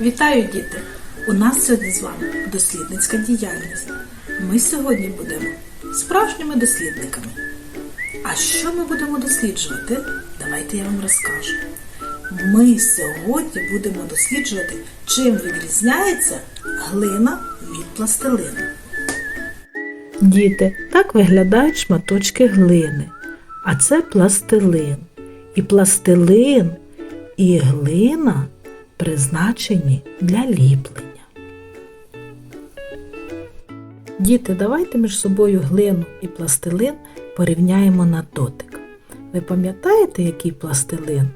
Вітаю, діти! У нас сьогодні з вами дослідницька діяльність. Ми сьогодні будемо справжніми дослідниками. А що ми будемо досліджувати? Давайте я вам розкажу. Ми сьогодні будемо досліджувати, чим відрізняється глина від пластилину. Діти, так виглядають шматочки глини, а це пластилин. І пластилин, і глина призначені для ліплення. Діти, давайте між собою глину і пластилин порівняємо на дотик. Ви пам'ятаєте, який пластилин?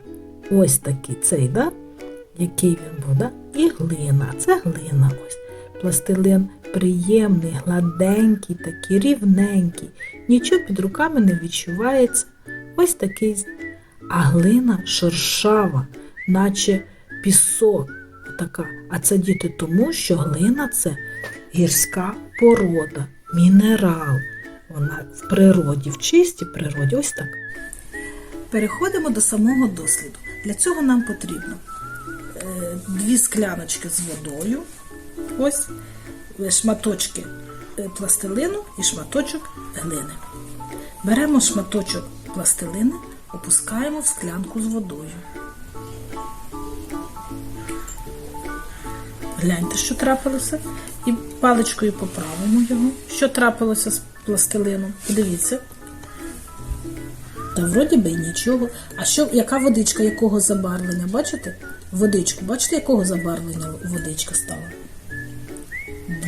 Ось такий цей, да? який він був, да? і глина. Це глина ось. Пластилин приємний, гладенький, такий рівненький, нічого під руками не відчувається. Ось такий. А глина шершава, наче пісок. Така. А це діти тому, що глина це гірська порода, мінерал. Вона в природі, в чистій природі. Ось так. Переходимо до самого досліду. Для цього нам потрібно е, дві скляночки з водою, ось е, шматочки е, пластилину і шматочок глини. Беремо шматочок пластилини, опускаємо в склянку з водою. Гляньте, що трапилося, і паличкою поправимо його. Що трапилося з пластилином? Подивіться. Та вроді би нічого. А що, яка водичка, якого забарвлення? Бачите? Водичку, бачите, якого забарвлення водичка стала?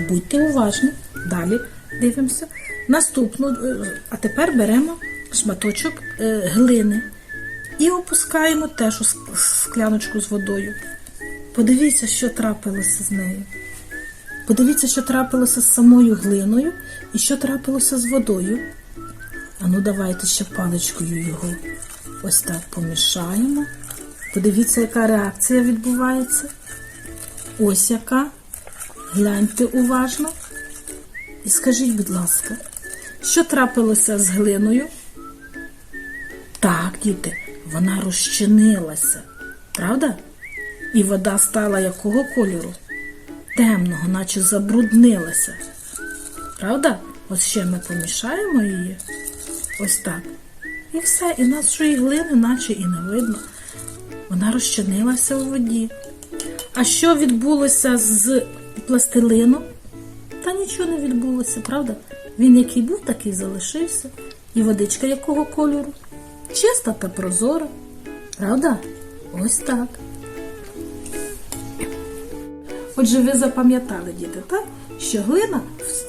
Будьте уважні. Далі дивимося. Наступну, е, а тепер беремо шматочок е, глини і опускаємо теж у скляночку з водою. Подивіться, що трапилося з нею. Подивіться, що трапилося з самою глиною і що трапилося з водою. А ну давайте ще паличкою його ось так помішаємо. Подивіться, яка реакція відбувається. Ось яка. Гляньте уважно. І скажіть, будь ласка, що трапилося з глиною? Так, діти, вона розчинилася. Правда? І вода стала якого кольору? Темного, наче забруднилася. Правда? Ось ще ми помішаємо її. Ось так. І все, і нашої глини, наче і не видно. Вона розчинилася у воді. А що відбулося з пластилином? Та нічого не відбулося, правда? Він який був, такий залишився. І водичка якого кольору? Чиста та прозора. Правда? Ось так. Отже, ви запам'ятали, діти, так? Що глина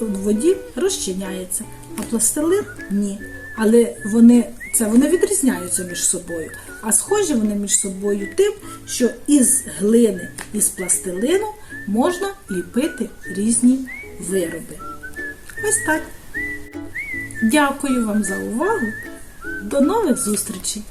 в воді розчиняється, а пластилин ні. Але вони, це вони відрізняються між собою. А схожі вони між собою тим, що із глини, із пластилину можна ліпити різні вироби. Ось так. Дякую вам за увагу. До нових зустрічей!